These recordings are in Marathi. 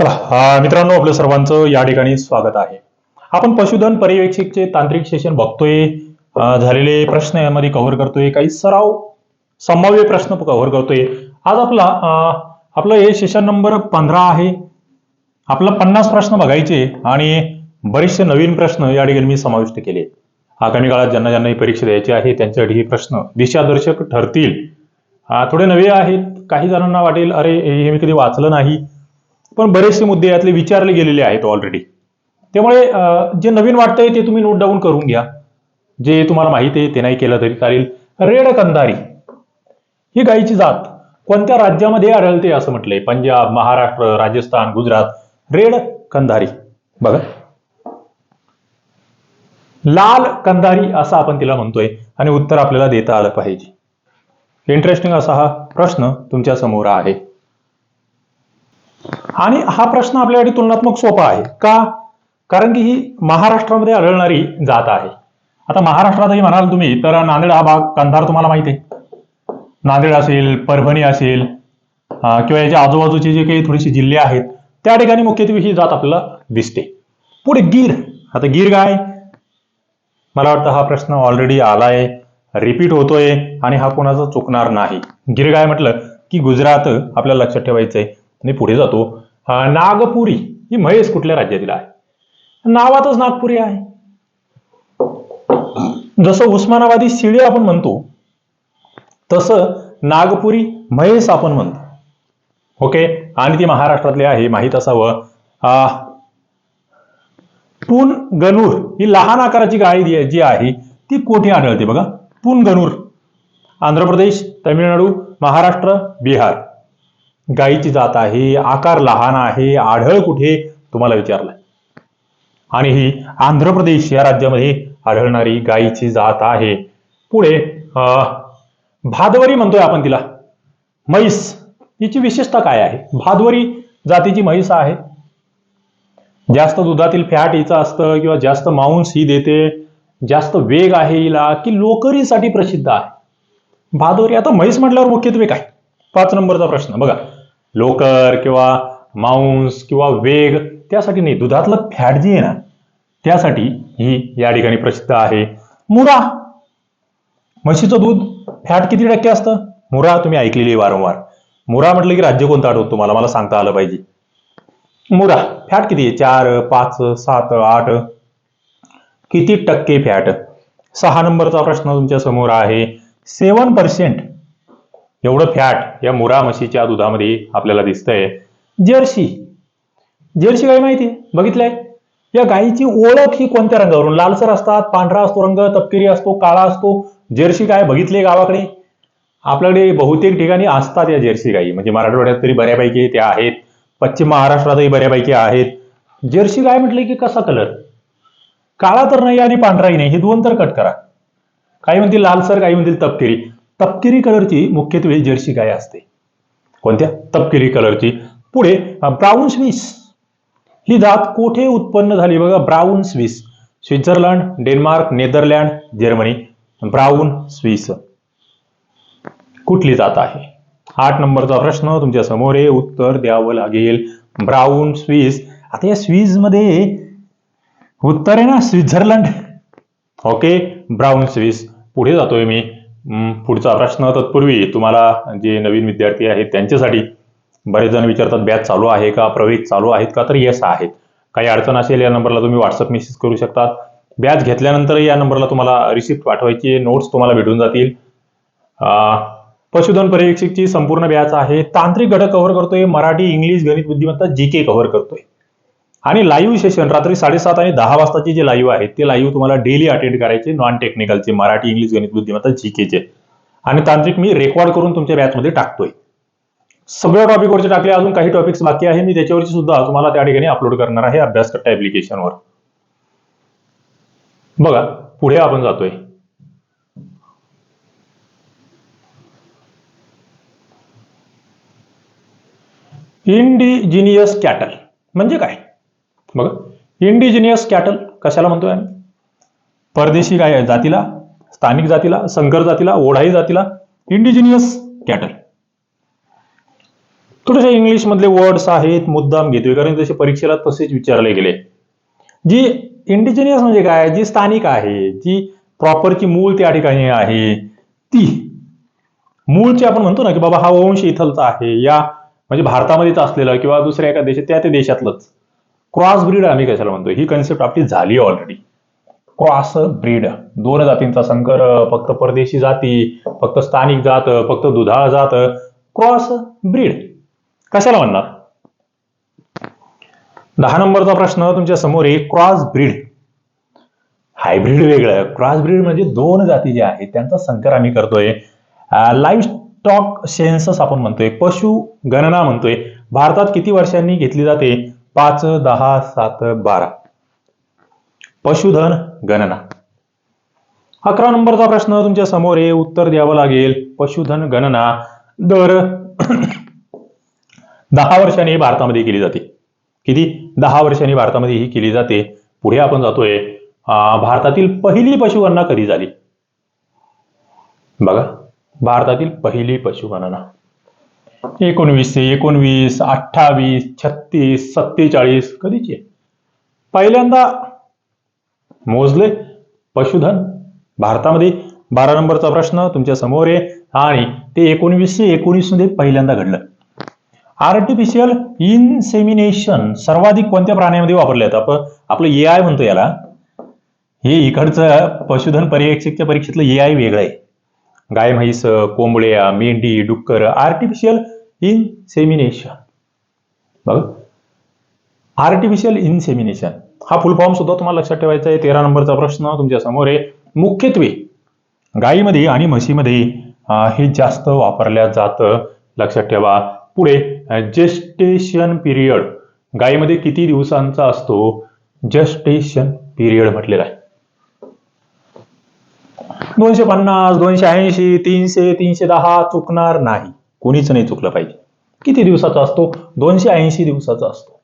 चला मित्रांनो आपलं सर्वांचं या ठिकाणी स्वागत आहे. आपण पशुधन पर्यवेक्षकचे तांत्रिक सेशन बघतोय झालेले प्रश्न यामध्ये कव्हर करतोय काही सराव संभाव्य प्रश्न कव्हर करतोय. आज आपला आपलं हे सेशन नंबर पंधरा आहे. आपलं पन्नास प्रश्न बघायचे आणि बरेचसे नवीन प्रश्न या ठिकाणी मी समाविष्ट केले. आगामी काळात ज्यांना ज्यांना ही परीक्षा द्यायची आहे त्यांच्यासाठी हे प्रश्न दिशादर्शक ठरतील. थोडे नवे आहेत काही जणांना वाटेल अरे हे मी कधी वाचलं नाही. पण बरेचसे मुद्दे यातले विचारले गेलेले आहेत ऑलरेडी त्यामुळे जे नवीन वाटतंय ते तुम्ही नोट डाऊन करून घ्या. जे तुम्हाला माहिती आहे ते नाही केलं तरी चालेल. रेड कंधारी. ही गायीची जात कोणत्या राज्यामध्ये आढळते असं म्हटलंय? पंजाब महाराष्ट्र राजस्थान गुजरात. रेड कंधारी. बघा. लाल कंधारी असं आपण तिला म्हणतोय आणि उत्तर आपल्याला देता आलं पाहिजे. इंटरेस्टिंग असा हा प्रश्न तुमच्यासमोर आहे. आणि हा प्रश्न आपल्यासाठी तुलनात्मक सोपा आहे. का? कारण की ही महाराष्ट्रामध्ये आढळणारी जात आहे. आता महाराष्ट्रातही म्हणाल तुम्ही तर नांदेड हा भाग कंधार तुम्हाला माहिती आहे. नांदेड असेल परभणी असेल किंवा याच्या आजूबाजूचे जे काही थोडीशी जिल्हे आहेत त्या ठिकाणी मुख्यत्वे ही जात आपल्याला दिसते. पुढे गीर. आता गीर काय? मला वाटतं हा प्रश्न ऑलरेडी आलाय रिपीट होतोय आणि हा कोणाचा चुकणार नाही. गिर काय म्हटलं? की गुजरात आपल्याला लक्षात ठेवायचं आणि पुढे जातो. नागपुरी. ही म्हैस कुठल्या राज्यातील आहे? नावातच नागपुरी आहे. जसं उस्मानाबादी शिळी आपण म्हणतो तसं नागपुरी म्हैस आपण म्हणतो. ओके? आणि ती महाराष्ट्रातली आहे माहीत असावं. आ, पुन गणूर ही लहान आकाराची गाय जी आहे ती कोठे आढळते बघा? पुनगणूर आंध्र प्रदेश तमिळनाडू महाराष्ट्र बिहार. गायीची जात आहे आकार लहान आहे आढळ कुठे? तुम्हाला विचारलंय. आणि ही आंध्र प्रदेश या राज्यामध्ये आढळणारी गायीची जात आहे. पुढे अं, भादवरी म्हणतोय आपण तिला. म्हैस हिची विशेषता काय आहे? भादवरी जातीची म्हैस आहे. जास्त दुधातील फॅट हिचं असतं किंवा जास्त मांस ही देते. जास्त वेग आहे हिला की लोकरीसाठी प्रसिद्ध आहे. भादोरी आता म्हैस म्हटल्यावर मुख्यत्वे काय? पाच नंबरचा प्रश्न. बघा लोकर किंवा मांस किंवा वेग त्यासाठी नाही दुधातलं फॅट जे आहे ना त्यासाठी ही या ठिकाणी प्रसिद्ध आहे. मुरा. म्हशीचं दूध फॅट किती टक्के असतं? मुरा तुम्ही ऐकलेली वारंवार. मुरा म्हटलं की राज्य कोणतं आठवतो तुम्हाला? मला सांगता आलं पाहिजे. मुरा. फॅट किती आहे? चार पाच सात आठ. किती टक्के फॅट? सहा नंबरचा प्रश्न तुमच्यासमोर आहे. सेवन पर्सेंट एवढं फॅट या मुरा म्हशीच्या दुधामध्ये आपल्याला दिसतंय. जर्सी जर्सी गाय माहिती आहे? बघितलंय? या गायीची ओळख ही कोणत्या रंगावरून? लालसर असतात पांढरा असतो रंग तपकिरी असतो काळा असतो. जर्सी गाय बघितले गावाकडे? आपल्याकडे बहुतेक ठिकाणी असतात या जर्सी गायी म्हणजे मराठवाड्यात तरी बऱ्यापैकी त्या आहेत. पश्चिम महाराष्ट्रातही बऱ्यापैकी आहेत. जर्सी गाय म्हटलं की कसा कलर काळा तर नाही आणि पांढराही नाही. हे दोन तर कट करा. काही म्हणतील लालसर काही म्हणतील तपकिरी. तपकिरी कलरची मुख्यत्वे जर्सी गाय असते. कोणत्या? तपकिरी कलरची. पुढे ब्राऊन स्विस. ही जात कोठे उत्पन्न झाली बघा? Brown Swiss. Switzerland Denmark Netherland Germany. Brown Swiss. कुठली जात आहे? आठ नंबरचा प्रश्न तुमच्यासमोर आहे. उत्तर द्यावं लागेल. Brown Swiss. आता या स्विसमध्ये उत्तर आहे ना? स्वित्झर्लंड. Okay brown Swiss. पुढे जातोय मी. पुढचा प्रश्न तत्पूर्वी तुम्हाला जे नवीन विद्यार्थी आहेत त्यांच्यासाठी बरेच जण विचारतात बॅच चालू आहे का? प्रवेश चालू आहेत का? तर येस आहेत. काही अडचण असेल या नंबरला तुम्ही व्हॉट्सअप मेसेज करू शकतात. बॅच घेतल्यानंतर या नंबरला तुम्हाला रिसिप्ट पाठवायची नोट्स तुम्हाला भेटून जातील. पशुधन पर्यवेक्षकची संपूर्ण बॅच आहे. तांत्रिक घटक कव्हर करतोय. मराठी इंग्लिश गणित बुद्धिमत्ता जी के कव्हर करतोय. आणि लाईव्ह सेशन रात्री साडेसात आणि दहा वाजताची जे लाईव्ह आहेत ते लाईव्ह तुम्हाला डेली अटेंड करायचे नॉन टेक्निकलचे मराठी इंग्लिश गणित बुद्धिमत्ता जी केचे आणि तांत्रिक मी रेकॉर्ड करून तुमच्या बॅचमध्ये टाकतोय. सगळ्या टॉपिकवरचे टाकले अजून काही टॉपिक्स बाकी आहे मी त्याच्यावरची सुद्धा तुम्हाला त्या ठिकाणी अपलोड करणार आहे अभ्यासकट्टा ऍप्लिकेशनवर बघा पुढे आपण जातोय. इंडिजिनियस कॅटल म्हणजे काय? बघा. इंडिजिनियस कॅटल कशाला म्हणतोय आम्ही? परदेशी काय आहे? जातीला स्थानिक जातीला संकर जातीला ओढाई जातीला इंडिजिनियस कॅटल थोडेसे इंग्लिश मधले वर्ड्स आहेत मुद्दाम घेतोय. कारण तसे परीक्षेला तसेच विचारले गेले. जी इंडिजिनियस म्हणजे काय? जी स्थानिक आहे जी प्रॉपरची मूळ त्या ठिकाणी आहे ती. मूळची आपण म्हणतो ना की बाबा हा वंश इथलचा आहे या म्हणजे भारतामध्येच असलेला किंवा दुसऱ्या एका देशात त्या त्या देशातलंच. क्रॉस ब्रीड आम्ही कशाला म्हणतो ही कन्सेप्ट आपली झाली ऑलरेडी क्रॉस ब्रीड. दोन जातींचा संकर फक्त परदेशी जाती फक्त स्थानिक जात फक्त दुधाळ जात. Cross breed. कशाला म्हणणार? दहा नंबरचा प्रश्न तुमच्यासमोर आहे क्रॉस ब्रीड. हायब्रीड वेगळं. क्रॉस ब्रीड म्हणजे दोन जाती ज्या आहेत त्यांचा संकर आम्ही करतोय. लाईव्ह स्टॉक सेन्सस आपण म्हणतोय पशु गणना म्हणतोय. भारतात किती वर्षांनी घेतली जाते? पाच दहा सात बारा. पशुधन गणना. अकरा नंबरचा प्रश्न तुमच्यासमोर आहे. उत्तर द्यावं लागेल. पशुधन गणना दर दहा वर्षांनी भारतामध्ये केली जाते. किती? दहा वर्षांनी भारतामध्ये ही केली जाते. पुढे आपण जातोय. भारतातील पहिली पशुगणना कधी झाली? बघा. भारतातील पहिली पशुगणना एकोणवीसशे एकोणवीस अठ्ठावीस छत्तीस सत्तेचाळीस कधीचे? आहे? पहिल्यांदा मोजले पशुधन. भारतामध्ये बारा नंबरचा प्रश्न तुमच्यासमोर आहे आणि ते एकोणवीसशे एकोणीसमध्ये पहिल्यांदा घडलं. आर्टिफिशियल इनसेमिनेशन सर्वाधिक कोणत्या प्राण्यामध्ये वापरले जातं आपण आपलं ए आय म्हणतो याला. हे इकडचं पशुधन पर्यवेक्षकच्या परीक्षेतलं ए आय वेगळं आहे. गाय म्हैस कोंबड्या मेंढी डुक्कर आर्टिफिशियल इनसेमिनेशन बघा. आर्टिफिशियल इनसेमिनेशन हा फुल फॉर्म सुद्धा तुम्हाला लक्षात ठेवायचा आहे. तेरा नंबरचा प्रश्न तुमच्यासमोर आहे. मुख्यत्वे गायीमध्ये आणि म्हशीमध्ये हे जास्त वापरल्या जातं. लक्षात ठेवा. पुढे जेस्टेशन पिरियड गायीमध्ये किती दिवसांचा असतो? जस्टेशन पिरियड म्हटलेला आहे. दोनशे पन्नास दोनशे ऐंशी तीनशे तीनशे दहा चुकणार नाही. कोणीच नाही चुकलं पाहिजे. किती दिवसाचा असतो? दोनशे ऐंशी दिवसाचा असतो.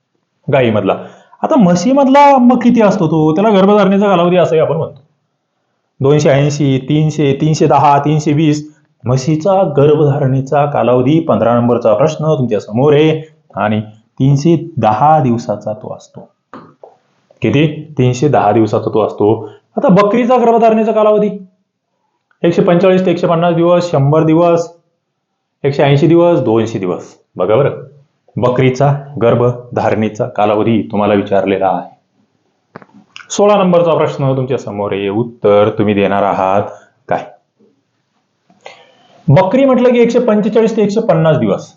गायीमधला आता म्हशीमधला मग किती असतो तो? त्याला गर्भधारणेचा कालावधी असंही आपण म्हणतो. दोनशे ऐंशी तीनशे तीनशे दहा तीनशे वीस म्हशीचा गर्भधारणेचा कालावधी पंधरा नंबरचा प्रश्न तुमच्यासमोर आहे. आणि तीनशे दहा दिवसाचा तो असतो. किती? तीनशे दहा दिवसाचा तो असतो. आता बकरीचा गर्भधारणेचा कालावधी? एकशे पंचेचाळीस ते एकशे पन्नास दिवस शंभर दिवस एकशे ऐंशी दिवस दोनशे दिवस. बघा बरं. बकरीचा गर्भधारणेचा कालावधी तुम्हाला विचारलेला आहे. सोळा नंबरचा प्रश्न तुमच्यासमोर आहे. उत्तर तुम्ही देणार आहात काय? बकरी म्हटलं की एकशे पंचेचाळीस ते एकशे पन्नास दिवस.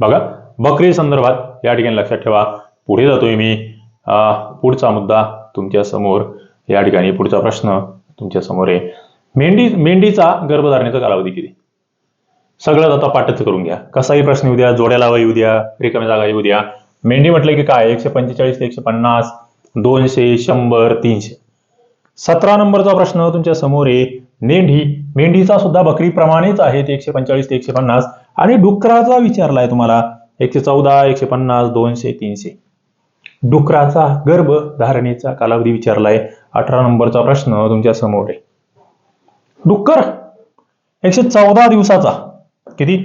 बघा बकरी संदर्भात या ठिकाणी लक्षात ठेवा. पुढे जातोय मी. पुढचा मुद्दा तुमच्यासमोर. या ठिकाणी पुढचा प्रश्न तुमच्यासमोर आहे. मेंढी मेंढीचा गर्भधारणेचा कालावधी किती? सगळं आता पाठच करून घ्या. कसाही प्रश्न येऊ द्या जोड्या लावा येऊ द्या रिकाम्या जागा येऊ द्या. मेंढी म्हटलं की काय? एकशे पंचेचाळीस ते एकशे पन्नास दोनशे शंभर तीनशे. सतरा नंबरचा प्रश्न तुमच्यासमोर आहे. मेंढी मेंढीचा सुद्धा बकरीप्रमाणेच आहे ते एकशे पंचेचाळीस ते एकशे पन्नास. आणि डुकराचा विचारलाय तुम्हाला. एकशे चौदा एकशे पन्नास दोनशे तीनशे. डुकराचा गर्भ धारणेचा कालावधी विचारलाय. अठरा नंबरचा प्रश्न तुमच्यासमोर आहे. डुक्कर. एकशे चौदा दिवसाचा. किती?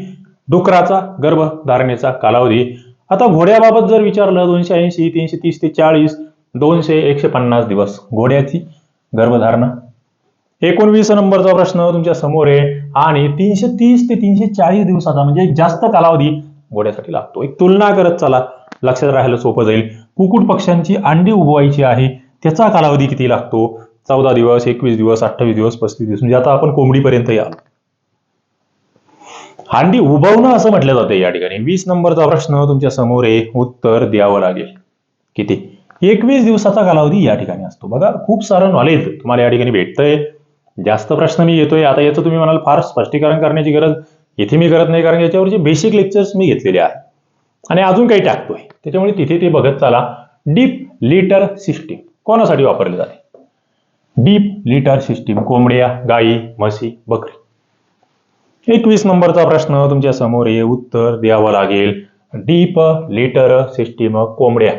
डुकराचा गर्भ धारणेचा कालावधी. आता घोड्याबाबत जर विचारलं दोनशे ऐंशी तीनशे तीस ते चाळीस दोनशे एकशे पन्नास दिवस. घोड्याची गर्भधारणा. एकोणवीस नंबरचा प्रश्न तुमच्यासमोर आहे. आणि तीनशे तीस ते तीनशे चाळीस दिवसाचा म्हणजे जास्त कालावधी घोड्यासाठी लागतो. एक तुलना करत चला. लक्षात राहायला सोपं जाईल. कुकुट पक्ष्यांची अंडी उभवायची आहे. त्याचा कालावधी किती लागतो? चौदा दिवस एकवीस दिवस अठ्ठावीस दिवस पस्तीस दिवस. म्हणजे आता आपण कोंबडीपर्यंत या. हांडी उभवणं असं म्हटलं जातं या ठिकाणी. वीस नंबरचा प्रश्न तुमच्यासमोर आहे. उत्तर द्यावं लागेल. किती? एकवीस दिवसाचा कालावधी या ठिकाणी असतो. बघा खूप सारं नॉलेज तुम्हाला या ठिकाणी भेटतंय. जास्त प्रश्न मी येतोय. आता याचं तुम्ही म्हणाल फार स्पष्टीकरण करण्याची गरज इथे मी करत नाही कारण याच्यावरचे बेसिक लेक्चर्स मी घेतलेले आहेत. आणि अजून काही टाकतोय. त्याच्यामुळे तिथे ते बघत चाला. डीप लिटर सिस्टीम कोणासाठी वापरले जाते? डीप लिटर सिस्टीम कोंबड्या गाई म्हशी बकरी. एकवीस नंबरचा प्रश्न तुमच्यासमोर हे उत्तर द्यावं लागेल. डीप लिटर सिस्टीम कोंबड्या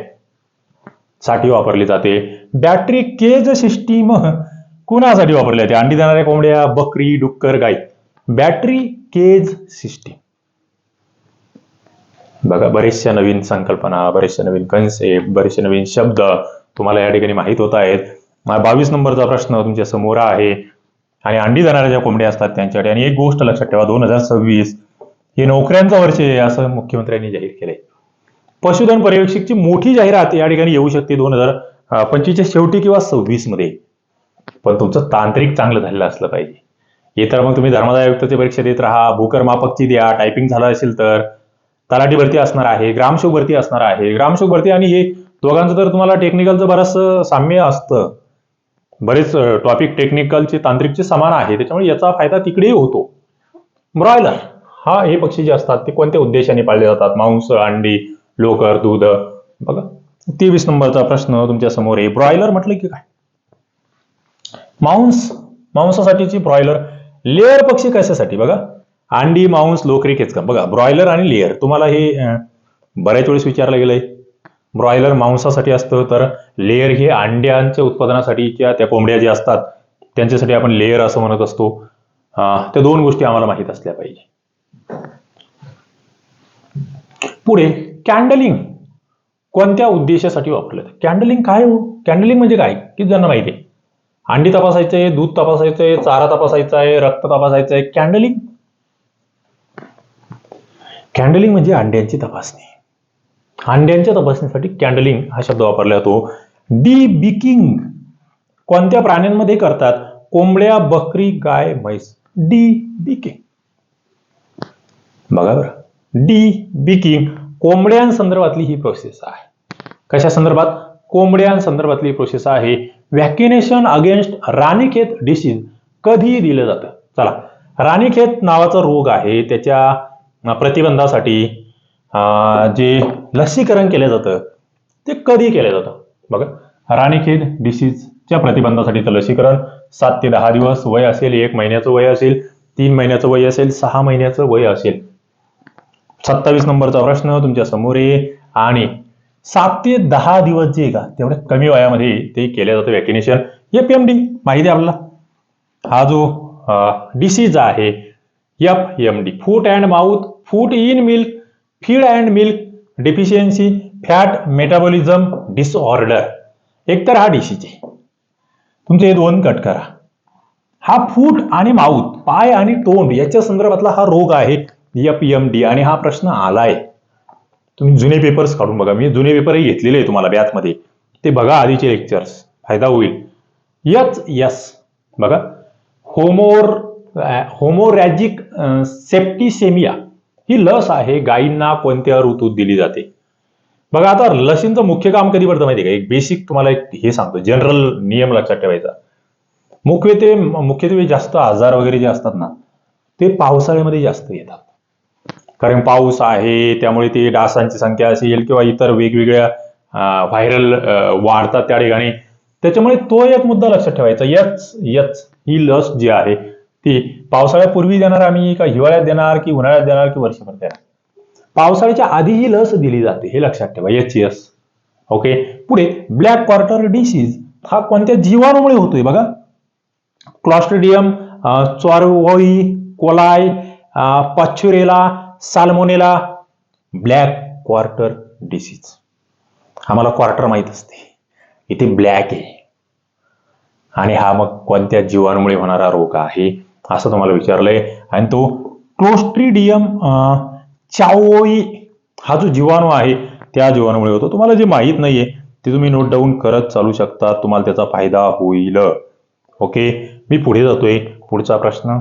साठी वापरली जाते. बॅटरी केज सिस्टीम कुणासाठी वापरली जाते? अंडी देणाऱ्या कोंबड्या बकरी डुक्कर गाई. Battery cage system. बघा बरेचशा नवीन संकल्पना बरेचशा नवीन कन्सेप्ट बरेचसे नवीन शब्द तुम्हाला या ठिकाणी माहीत होत आहेत. बावीस नंबरचा प्रश्न तुमच्यासमोर आहे. आणि अंडी देणाऱ्या ज्या कोंबड्या असतात त्यांच्याकडे. आणि एक गोष्ट लक्षात ठेवा दोन हजार सव्वीस हे नोकऱ्यांचं वर्ष आहे असं मुख्यमंत्र्यांनी जाहीर केलंय. पशुधन पर्यवेक्षकची मोठी जाहिरात या ठिकाणी येऊ शकते दोन हजार पंचवीसच्या शेवटी किंवा सव्वीसमध्ये पण तुमचं तांत्रिक चांगलं झालेलं असलं पाहिजे. हे तर मग तुम्ही धर्मदाय आयुक्ताची परीक्षा देत राहा भूकर मापकची द्या टायपिंग झालं असेल तर. तलाठी भरती असणार आहे ग्रामशोक भरती असणार आहे. ग्रामशोक भरती आणि हे दोघांचं तर तुम्हाला टेक्निकलचं बरंच साम्य असतं. बरेच टॉपिक टेक्निकलचे तांत्रिकचे समान आहे. त्याच्यामुळे याचा फायदा तिकडेही होतो. ब्रॉयलर हा हे पक्षी जे असतात ते कोणत्या उद्देशाने पाळले जातात? मांस अंडी लोकर दूध बघा. तेवीस नंबरचा प्रश्न तुमच्यासमोर आहे. ब्रॉयलर म्हटलं की काय? मांस मांसासाठीची ब्रॉयलर लेअर पक्षी कशासाठी? बघा. अंडी मांस लोकरी खेचका बघा ब्रॉयलर आणि लेअर. तुम्हाला हे बऱ्याच वेळेस विचारलं गेलंय. ब्रॉयलर मांसासाठी असतं तर लेअर हे अंड्यांच्या उत्पादनासाठी किंवा त्या कोंबड्या ज्या असतात त्यांच्यासाठी आपण लेअर असं म्हणत असतो. त्या दोन गोष्टी आम्हाला माहीत असल्या पाहिजे. पुढे कॅन्डलिंग कोणत्या उद्देशासाठी वापरलं? कॅन्डलिंग काय हो? कॅन्डलिंग म्हणजे काय? किती ज्यांना माहिती आहे? अंडी तपासायचंय दूध तपासायचंय चारा तपासायचा आहे रक्त तपासायचं आहे. कॅन्डलिंग कॅन्डलिंग म्हणजे अंड्यांची तपासणी. अंड्यांच्या तपासणीसाठी कॅन्डलिंग हा शब्द वापरला जातो. डी बिकिंग कोणत्या प्राण्यांमध्ये करतात? कोंबड्या बकरी गाय म्हैस. Debeaking. बघा बरं. डी बिकिंग कोंबड्यांसंदर्भातली ही प्रोसेस आहे. कशा संदर्भात? कोंबड्यांसंदर्भातली प्रोसेस आहे. व्हॅक्सिनेशन अगेन्स्ट राणीखेत डिसीज कधी दिलं जातं. चला. राणीखेत नावाचा रोग आहे. त्याच्या प्रतिबंधासाठी जे लसीकरण केलं जातं ते कधी केलं जातं? बघा राणीखेत डिसीजच्या प्रतिबंधासाठीचं लसीकरण सात ते दहा दिवस वय असेल एक महिन्याचं वय असेल तीन महिन्याचं वय असेल सहा महिन्याचं वय असेल. सत्तावीस नंबरचा प्रश्न तुमच्यासमोर आहे. आणि सात ते दहा दिवस जे आहे का तेवढ्या कमी वयामध्ये ते केलं जातं वॅक्सिनेशन एफ एम डी माहिती आहे आपल्याला? हा जो डिसीज आहे F M D foot and mouth foot in milk feed and milk deficiency fat metabolism disorder. एकतर हा डिसीज आहे. तुमचे हे दोन कट करा. हा फूट आणि माउथ पाय आणि तोंड याच्या संदर्भातला हा रोग आहे एफ एम डी आणि हा प्रश्न आलाय. तुम्ही जुने पेपर्स काढून बघा. मी जुने पेपरही घेतलेले आहे तुम्हाला बॅथमध्ये ते बघा आधीचे लेक्चर्स फायदा होईल. यच यस बघा. होमोर होमोरॅजिक सेप्टिसेमिया ही लस आहे गायींना कोणत्या ऋतूत दिली जाते? बघा आता लसींचं मुख्य काम कधी पडतं माहिती का? एक बेसिक तुम्हाला एक हे सांगतो जनरल नियम लक्षात ठेवायचा. मुख्यत्वे मुख्यत्वे जास्त आजार वगैरे जे असतात ना ते पावसाळ्यामध्ये जास्त येतात. कारण पाऊस आहे त्यामुळे ते डासांची संख्या असेल किंवा इतर वेगवेगळ्या व्हायरल वाढतात त्या ठिकाणी. त्याच्यामुळे तो एक मुद्दा लक्षात ठेवायचा यच यच ही लस जी आहे ती पावसाळ्यापूर्वी देणार आम्ही का हिवाळ्यात देणार की उन्हाळ्यात देणार की वर्षभर देणार? पावसाळ्याच्या आधी ही लस दिली जाते हे लक्षात ठेवा एच एस ओके पुढे ब्लॅक क्वार्टर डिसीज हा कोणत्या जीवाणूमुळे होतोय बघा? Clostridium chauvoei coli Pasteurella Salmonella black quarter disease आम्हाला क्वार्टर माहीत असते. इथे ब्लॅक आहे. आणि हा मग कोणत्या जीवाणूमुळे होणारा रोग आहे? असं तुम्हाला विचारलंय. आणि तो क्लोस्ट्रिडियम चाओई हा जो जीवाणू आहे त्या जीवाणूमुळे होतो. तुम्हाला जे माहीत नाहीये ते तुम्ही नोट डाऊन करत चालू शकता. तुम्हाला त्याचा फायदा होईल. ओके मी पुढे जातोय. पुढचा प्रश्न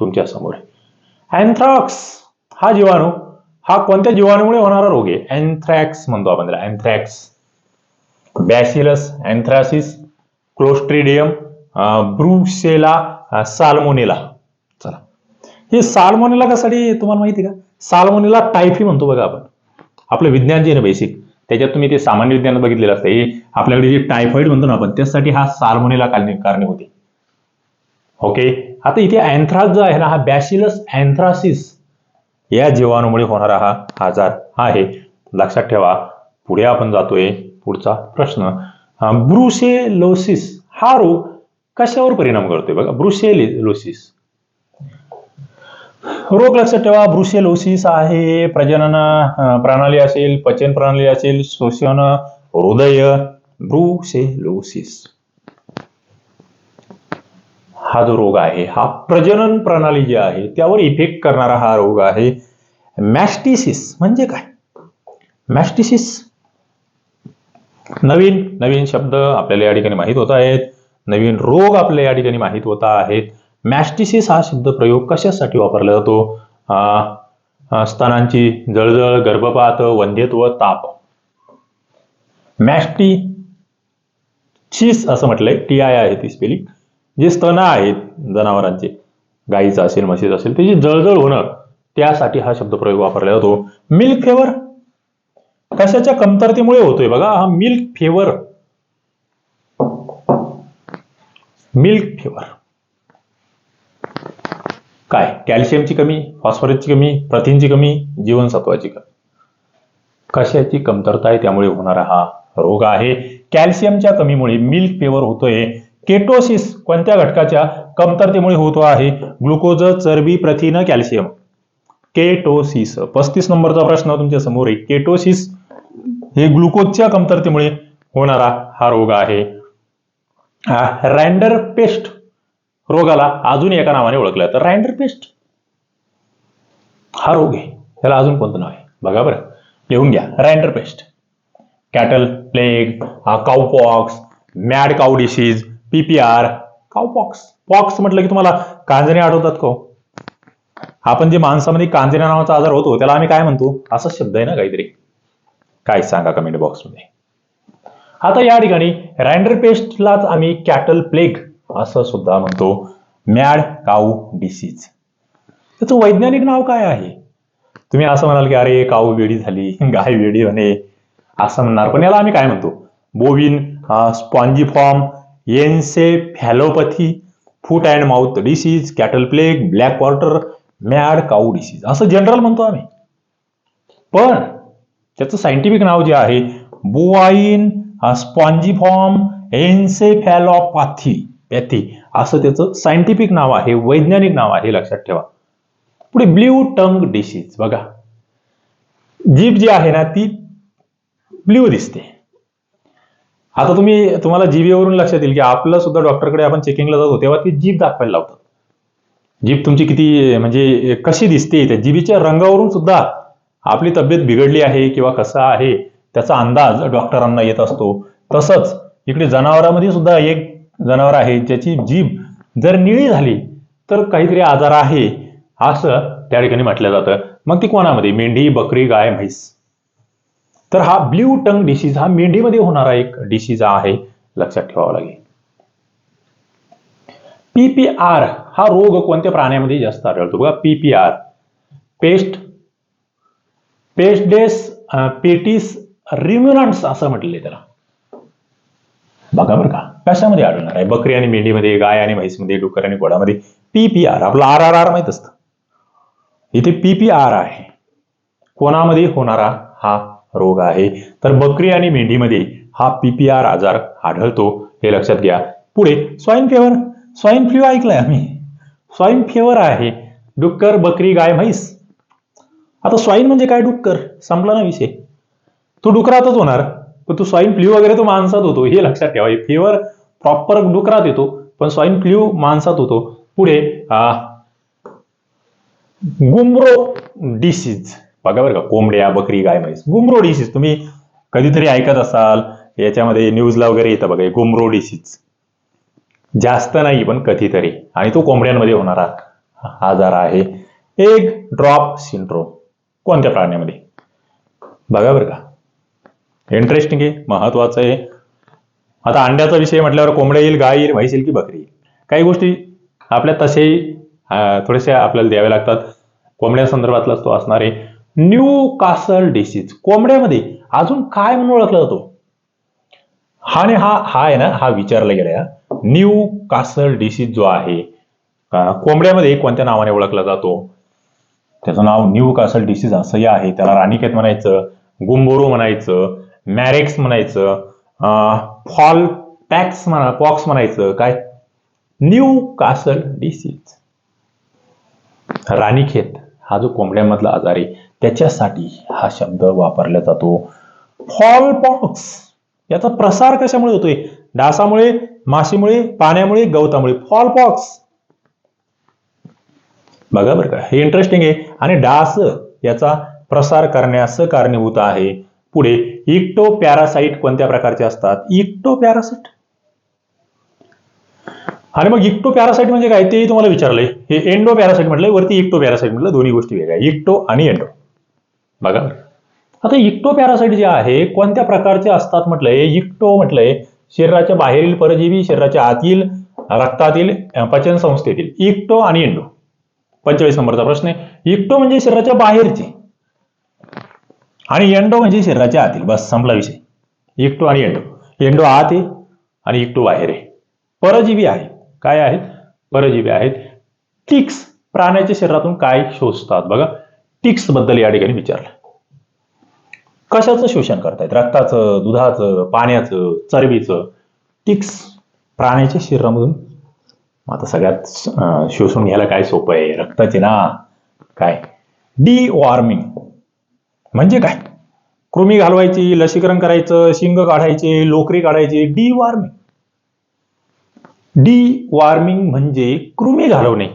तुमच्यासमोर. अँथ्रॅक्स अँथ्रॉक्स हा जीवाणू हा कोणत्या जीवाणूमुळे होणारा रोग आहे? अँथ्रॅक्स म्हणतो आपण त्याला. Anthrax Bacillus anthracis Clostridium Brucella Salmonella. चला. हे साल्मोनेला कसाठी तुम्हाला माहिती का? साल्मोनेला टायफी म्हणतो बघा आपण. आपलं विज्ञान जे आहे ना बेसिक त्याच्यात तुम्ही ते सामान्य विज्ञानात बघितलेलं असतं. हे आपल्याकडे जे टायफॉइड म्हणतो ना आपण त्यासाठी हा साल्मोनेला कारणीभूत होते. ओके आता इथे अँथ्रास जो आहे ना हा बॅसिलस अँथ्रासिस या जीवाणूमुळे होणारा हा आजार आहे. लक्षात ठेवा. पुढे आपण जातोय. पुढचा प्रश्न. ब्रुसेलोसिस हा रोग कशावर परिणाम करतोय? बघा ब्रुसेलोसिस रोग लक्षात ठेवा ब्रुसेलोसिस आहे. प्रजनन प्रणाली असेल पचन प्रणाली असेल शोषण हृदय ब्रुसेलोसिस. हा जो रोग आहे हा प्रजनन प्रणाली जी आहे त्यावर इफेक्ट करणारा हा रोग आहे मॅस्टिसिस. म्हणजे काय? मॅस्टिसिस. नवीन नवीन शब्द आपल्याला या ठिकाणी माहीत होत आहेत. नवीन रोग आपल्या या ठिकाणी माहीत होत आहेत. मॅस्टिसिस हा शब्द प्रयोग कशासाठी वापरला जातो? स्तनांची जळजळ गर्भपात वंध्यत्व ताप. मॅस्टी चीस असं म्हटलंय टी आय आहे ती स्पेलिंग जे स्तन आहेत जनावरांचे गाईचं असेल म्हशीचं असेल त्याची जळजळ होणं त्यासाठी हा शब्द प्रयोग वापरला जातो. Milk fever. कशाच्या कमतरतेमुळे होतोय बघा हा मिल्क फेवर. मिल्क फेवर काय? कॅल्शियमची कमी फॉस्फरसची कमी प्रथिनची कमी जीवनसत्वाची कमी. कशाची कमतरता आहे त्यामुळे होणारा हा रोग आहे. कॅल्शियमच्या कमीमुळे मिल्क फेवर होतोय. केटोसिस कोणत्या घटकाच्या कमतरतेमुळे होतो आहे? ग्लुकोज चरबी प्रथिन कॅल्शियम. केटोसिस. पस्तीस नंबरचा प्रश्न तुमच्यासमोर आहे. केटोसिस हे ग्लुकोजच्या कमतरतेमुळे होणारा हा रोग आहे. रँडर पेस्ट रोगाला अजून एका नावाने ओळखलं. तर रँडर पेस्ट हा रोग आहे. त्याला अजून कोणतं नाव आहे? बघा बरं. लिहून घ्या. Rinderpest cattle plague cowpox mad cow disease PPR cowpox pox म्हटलं की तुम्हाला कांजणे आठवतात को हो? आपण जे माणसामध्ये कांजण्या नावाचा आजार होतो त्याला आम्ही काय म्हणतो? असा शब्द आहे ना काहीतरी. काय सांगा कमेंट बॉक्समध्ये आता या ठिकाणी रँडर पेस्टलाच आम्ही कॅटल प्लेग असं सुद्धा म्हणतो. मॅड काऊ डिसीज त्याचं वैज्ञानिक नाव काय आहे? तुम्ही असं म्हणाल की अरे काऊ वेडी झाली गाय वेडी होणे असं म्हणणार. पण याला आम्ही काय म्हणतो? Bovine spongiform encephalopathy foot and mouth disease cattle plague black water mad cow disease असं जनरल म्हणतो आम्ही. पण त्याचं सायंटिफिक नाव जे आहे बोवाईन स्पॉन्जिफॉर्म एन्सेफॅलॉपॅथी. पॅथी. असं त्याचं सायंटिफिक नाव आहे वैज्ञानिक नाव आहे लक्षात ठेवा. पुढे ब्ल्यू टंग डिसीज. बघा. जीभ जी आहे ना ती ब्ल्यू दिसते. आता तुम्ही तुम्हाला जीबीवरून लक्षात येईल की आपलं सुद्धा डॉक्टरकडे आपण चेकिंगला जातो तेव्हा ती जीभ दाखवायला लावतात. जीभ तुमची किती म्हणजे कशी दिसते त्या जीभीच्या रंगावरून सुद्धा आपली तब्येत बिघडली आहे किंवा कसं आहे त्याचा अंदाज डॉक्टरांना येत असतो. तसंच इकडे जनावरांमध्ये सुद्धा एक जनावर आहे ज्याची जीभ जर निळी झाली तर काहीतरी आजार आहे असं त्या ठिकाणी म्हटलं जातं. मग ती कोणामध्ये? मेंढी बकरी गाय म्हैस. तर हा ब्ल्यू टंग डिसीज हा मेंढीमध्ये होणारा एक डिसीज आहे लक्षात ठेवावा लागेल. पीपीआर हा रोग कोणत्या प्राण्यामध्ये जास्त आढळतो? बघा पीपीआर पेस्ट पेस्टेस पेटिस रिम्युनंट्स असं म्हटलेलं त्याला. बघा बरं का कशामध्ये आढळणार आहे? बकरी आणि मेंढीमध्ये गाय आणि म्हैसमध्ये डुकर आणि घोडामध्ये पीपीआर आपलं आर आर आर माहीत असतं. इथे पीपीआर आहे. कोणामध्ये होणारा हा रोग आहे? तर बकरी आणि मेंढीमध्ये हा पीपीआर आजार आढळतो. हे लक्षात घ्या. पुढे स्वाईन फेवर स्वाईन फ्ल्यू ऐकलाय आम्ही. स्वाईन फेवर आहे. डुक्कर बकरी गाय म्हैस. आता स्वाईन म्हणजे काय डुक्कर? संपला ना विषय. तो डुकरातच होणार. पण तो स्वाईन फ्ल्यू वगैरे तो माणसात होतो. हे लक्षात ठेवा. फेवर प्रॉपर डुकरात येतो पण स्वाईन फ्ल्यू माणसात होतो. पुढे गुमरो डिसीज बघा बरं का कोंबड्या बकरी गाय म्हैस. गुमरो डिसीज तुम्ही कधीतरी ऐकत असाल याच्यामध्ये न्यूजला वगैरे येतं बघा गुमरो डिसीज जास्त नाही पण कधीतरी. आणि तो कोंबड्यांमध्ये होणारा आजार आहे. एक ड्रॉप सिंड्रोम कोणत्या प्राण्यामध्ये? बघा बरं का. इंटरेस्टिंग आहे महत्वाचं आहे. आता अंड्याचा विषय म्हटल्यावर कोंबड्या येईल गाय येईल म्हैस येईल की बकरी येईल? काही गोष्टी आपल्या तसेही थोड्याशा आपल्याला द्याव्या लागतात. कोंबड्या संदर्भातलाच तो असणार आहे. न्यू कासल डिसीज कोंबड्यामध्ये अजून काय म्हणून ओळखला जातो? हा आणि हा हा आहे ना हा विचारला गेला न्यू कासल डिसीज जो आहे कोंबड्यामध्ये कोणत्या नावाने ओळखला जातो? त्याचं नाव न्यू कासल डिसीज असंही आहे. त्याला राणीखेत म्हणायचं गुंबोरो म्हणायचं मॅरेक्स म्हणायचं फॉल पॅक्स म्हणा पॉक्स म्हणायचं काय? New castle disease. राणीखेत हा जो कोंबड्यांमधला आजार आहे त्याच्यासाठी हा शब्द वापरला जातो. Fowl pox. याचा प्रसार कशामुळे होतोय? डासामुळे माशीमुळे पाण्यामुळे गवतामुळे. Fall pox. बघा बरं का हे इंटरेस्टिंग आहे. आणि डास याचा प्रसार करण्यास कारणीभूत आहे. पुढे इक्टो पॅरासाइट कोणत्या प्रकारचे असतात? इक्टो पॅरासाइट आणि मग इक्टो पॅरासाइट म्हणजे काय? तेही तुम्हाला विचारलंय. हे एंडो पॅरासाइट म्हटलंय वरती इक्टो पॅरासाइट म्हटलं दोन्ही गोष्टी वेगळ्या. इक्टो आणि एंडो. बघा. आता इक्टो पॅरासाइट जे आहे कोणत्या प्रकारचे असतात म्हटलंय? इक्टो म्हटलंय शरीराच्या बाहेरील परजीवी शरीराच्या आतील रक्तातील पचन संस्थेतील इक्टो आणि एंडो. पंचेचाळीस नंबरचा प्रश्न आहे. इक्टो म्हणजे शरीराच्या बाहेरचे. आणि एंडो म्हणजे शरीराच्या आतील बस संपला विषय. इक्टो आणि एंडो एंडो आत आहे आणि इक्टो बाहेर. आहे परजीवी आहे काय आहेत? परजीवी आहेत. टिक्स प्राण्याच्या शरीरातून काय शोषतात? बघा टिक्सबद्दल या ठिकाणी विचारलं. कशाचं शोषण करतायत? रक्ताचं दुधाचं पाण्याचं चरबीचं? टिक्स प्राण्याच्या शरीरामधून. मग आता सगळ्यात शोषून घ्यायला काय सोपं आहे? रक्ताचे ना. काय? डी वॉर्मिंग म्हणजे काय? कृमी घालवायची लसीकरण करायचं शिंग काढायचे लोकरी काढायची डी वॉर्मिंग. डी वॉर्मिंग म्हणजे कृमी घालवणे.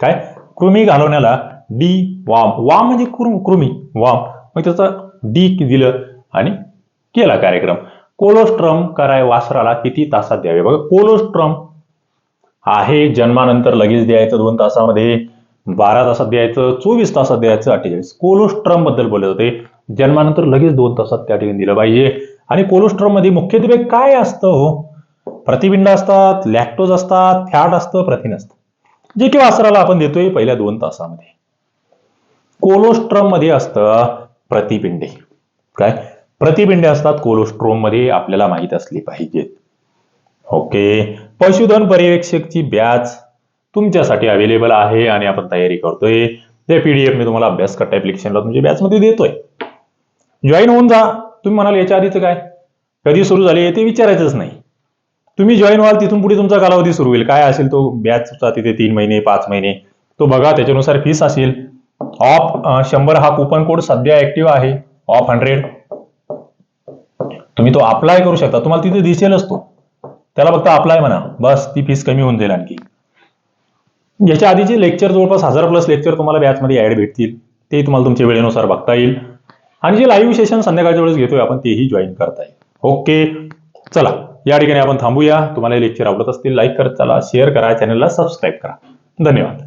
काय? कृमी घालवण्याला डी वाम. वाम म्हणजे कृमी. वाम. मग त्याचा डी दिलं आणि केला कार्यक्रम. कोलोस्ट्रम कराय वासराला किती तासात द्यावे? बघा कोलोस्ट्रम आहे जन्मानंतर लगेच द्यायचं दोन तासामध्ये. बारा तासात द्यायचं चोवीस तासात द्यायचं अठ्ठेचाळीस. कोलोस्ट्रमबद्दल बोलले होते जन्मानंतर लगेच दोन तासात त्या ठिकाणी दिलं पाहिजे. आणि कोलोस्ट्रममध्ये मुख्यत्वे काय असतं हो? प्रतिपिंड असतात लॅक्टोज असतात फॅट असतं प्रथिन असतं. जे की वासराला आपण देतोय पहिल्या दोन तासामध्ये. कोलोस्ट्रममध्ये असतं प्रतिपिंडे काय? प्रतिपिंडे असतात कोलोस्ट्रोममध्ये आपल्याला माहीत असली पाहिजेत. ओके. पशुधन पर्यवेक्षकची बॅच तुमच्यासाठी अवेलेबल आहे आणि आपण तयारी करतोय. ते पीडीएफ मी तुम्हाला अभ्यास करता ॲप्लिकेशनला तुमच्या बॅचमध्ये देतोय. जॉईन होऊन जा. तुम्ही म्हणाल याच्या आधीचं काय? कधी सुरू झाली ते विचारायचंच नाही. तुम्ही जॉईन व्हाल तिथून पुढे तुमचा कालावधी सुरू होईल. काय असेल तो बॅचचा तिथे तीन महिने पाच महिने. तो बघा त्याच्यानुसार फीस असेल. ऑफ शंभर हा कुपन कोड सध्या ऍक्टिव्ह आहे. ऑफ हंड्रेड तुम्ही तो अप्लाय करू शकता. तुम्हाला तिथे दिसेलच तो. त्याला फक्त अप्लाय म्हणा. बस ती फीस कमी होऊन जाईल आणखी. याच्या आधीचे लेक्चर जवळपास हजार प्लस लेक्चर तुम्हाला बॅचमध्ये ऍड भेटतील. ते तुम्हाला तुमच्या वेळेनुसार बघता येईल. आणि जे लाईव्ह सेशन संध्याकाळच्या वेळेस घेतोय आपण तेही जॉईन करता येईल. ओके चला या ठिकाणी आपण थांबूया. तुम्हाला हे लेक्चर आवडत असतील लाईक करत चला. शेअर करा. चॅनलला सबस्क्राईब करा. धन्यवाद.